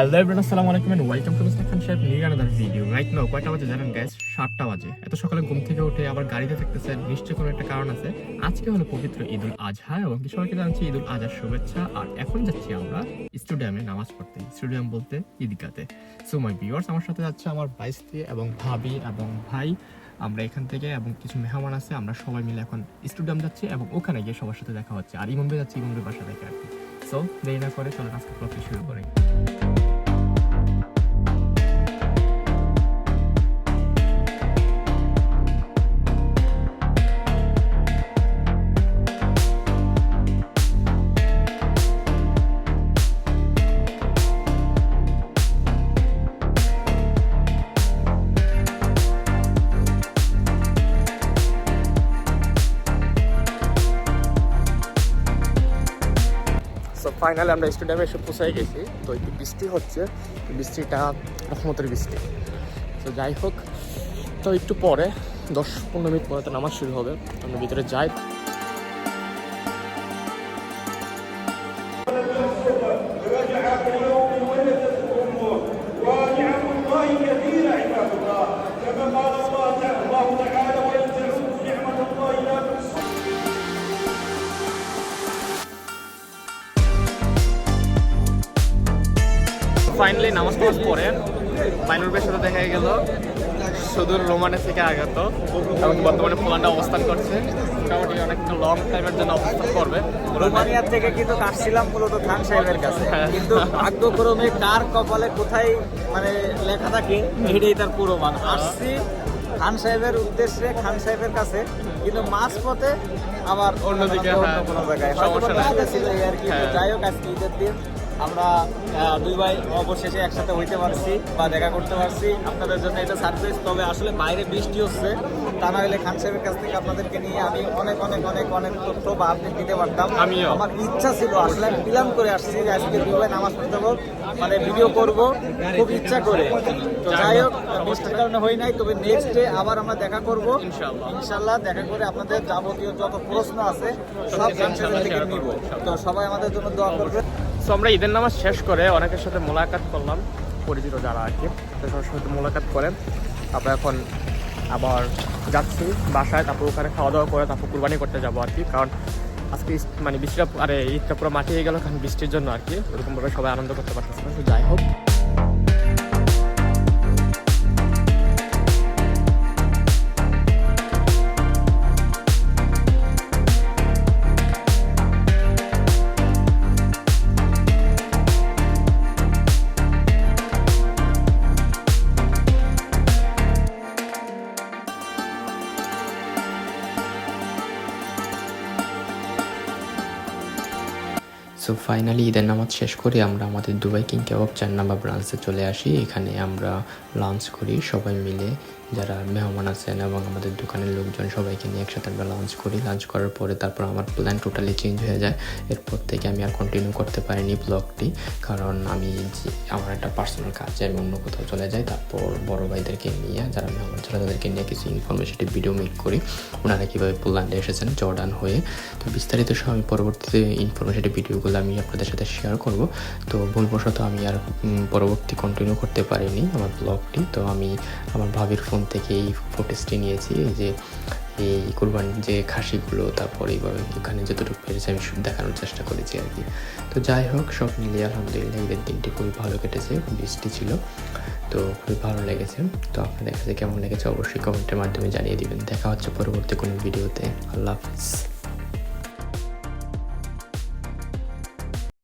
Hello everyone আসসালামু আলাইকুম and welcome to mister Khan Saheb new another video right now কয়টা বাজে জানেন গ্যাস সাতটা বাজে। এত সকালে ঘুম থেকে উঠে আবার গাড়িতে থাকতেছে নিশ্চয়ই কোনো একটা কারণ আছে। আজকে হলো পবিত্র ঈদুল আজহা এবং সবাইকে জানাচ্ছি ঈদুল আজহার শুভেচ্ছা। আর এখন যাচ্ছি আমরা স্টেডিয়ামে নামাজ পড়তে, স্টেডিয়াম বলতে ঈদগাতে। সো মাই ভিউয়ার্স আমার সাথে যাচ্ছে আমার ভাই স্ত্রী এবং ভাবি এবং ভাই। আমরা এখান থেকে এবং কিছু মেহমান আছে, আমরা সবাই মিলে এখন স্টেডিয়াম যাচ্ছি এবং ওখানে গিয়ে সবার সাথে দেখা হচ্ছে। আর ইমন ভাই যাচ্ছে, ইমন বাসা থেকে আর কি সো দেরি না করে চলো আজকে শুরু করি। সো ফাইনালি আমরা স্টেডিয়ামে এসে পৌঁছাই গেছি। তো একটু বৃষ্টি হচ্ছে বৃষ্টিটা রহমতের বৃষ্টি। তো যাই হোক, তো একটু পরে, দশ পনেরো মিনিট পরে তো নামাজ শুরু হবে। আমরা ভিতরে যাই। ফাইনালি নামাজ টামাজ পরে ফাইনাল বের সাথে দেখা গেল। সুদূর রোমানে থেকে আগত এবং বর্তমানে পোল্যান্ডে অবস্থান করছে। মোটামুটি অনেকটা লং টাইমের জন্য অবস্থান করবে। রোমানিয়া থেকে কিন্তু আসছিলাম মূলত খান সাহেবের কাছে। হ্যাঁ। কিন্তু ভাগ্যক্রমে কার কপালে কোথায় মানে লেখা থাকে এটাই তার পুরো মান। আসছি খান সাহেবের উদ্দেশ্যে খান সাহেবের কাছে। কিন্তু মাঝ পথে আবার অন্যদিকে, অন্য হ্যাঁ। কোনো জায়গায় হ্যাঁ। যাই হোক আজকে ঈদের দিন। আমরা দুই ভাই অবশেষে একসাথে হইতে পারছি বা দেখা করতে পারছি আপনাদের জন্য এটা সারপ্রাইজ তবে আসলে বাইরে বৃষ্টি হচ্ছে তা না হলে খান সাহেবের কাছ থেকে আপনাদেরকে নিয়ে আমি অনেক অনেক অনেক অনেক তথ্য বা আপডেট দিতে পারতাম। আমার ইচ্ছা ছিল আসলে আমি প্ল্যান করে আসছি যে আজকে দুই ভাই নামাজ পড়তে মানে ভিডিও করব খুব ইচ্ছা করে। তো যাই হোক বৃষ্টির কারণে হই নাই তবে নেক্সট ডে আবার আমরা দেখা করব। ইনশাআল্লাহ। ইনশাল্লাহ দেখা করে আপনাদের যাবতীয় যত প্রশ্ন আছে সব খান সাহেবের থেকে নিব। তো সবাই আমাদের জন্য দোয়া করবে আমরা ঈদের নামাজ শেষ করে অনেকের সাথে মোলাকাত করলাম, পরিচিত যারা আর কি সবার সাথে মোলাকাত করেন। তারপর এখন আবার যাচ্ছি বাসায়, তারপর ওখানে খাওয়া দাওয়া করে তারপর কুরবানি করতে যাব আর কি। কারণ আজকে মানে বৃষ্টিটা আরে, ঈদটা পুরো মাটিয়ে গেল, কারণ বৃষ্টির জন্য আর কি। ওরকমভাবে সবাই আনন্দ করতে পারতেছে না যাই হোক। সো ফাইনালি ঈদের নামাজ শেষ করে আমরা আমাদের দুবাই কিং কেবাব চার নাম্বার ব্রাঞ্চে চলে আসি। এখানে আমরা লাঞ্চ করি। সবাই মিলে যারা মেহমান আছেন এবং আমাদের দোকানের লোকজন, সবাইকে নিয়ে একসাথে আমরা লাঞ্চ করি। লাঞ্চ করার পরে তারপর আমার প্ল্যান টোটালি চেঞ্জ হয়ে যায়। এরপর থেকে আমি আর কন্টিনিউ করতে পারিনি ব্লগটি কারণ আমি আমার একটা পার্সোনাল কাজে, আমি অন্য কোথাও চলে যাই। তারপর বড় ভাইদেরকে নিয়ে, যারা মেহমান ছিল, তাদেরকে নিয়ে কিছু ইনফরমেশনের ভিডিও মেক করি। ওনারা কীভাবে পোল্যান্ডে এসেছেন, জর্ডান হয়ে। তো বিস্তারিত সব আমি পরবর্তীতে ইনফরমেশনের ভিডিওগুলো আমি আপনাদের সাথে শেয়ার করব। তো ভুলবশত আমি আর পরবর্তী কন্টিনিউ করতে পারিনি আমার ব্লগটি তো আমি আমার ভাবির ফোন থেকে এই ফুটেজটি নিয়েছি। এই যে, এই কোরবানির যে খাসিগুলো, তারপর এইভাবে এখানে যতটুকু পেরেছি আমি দেখানোর চেষ্টা করেছি আর কি। তো যাই হোক, সব মিলিয়ে আলহামদুলিল্লাহ ঈদের দিনটি খুবই ভালো কেটেছে বৃষ্টি ছিল। তো খুবই ভালো লেগেছে। তো আপনাদের কাছে কেমন লেগেছে অবশ্যই কমেন্টের মাধ্যমে জানিয়ে দিবেন। দেখা হচ্ছে পরবর্তী কোনো ভিডিওতে আল্লাহ হাফিজ।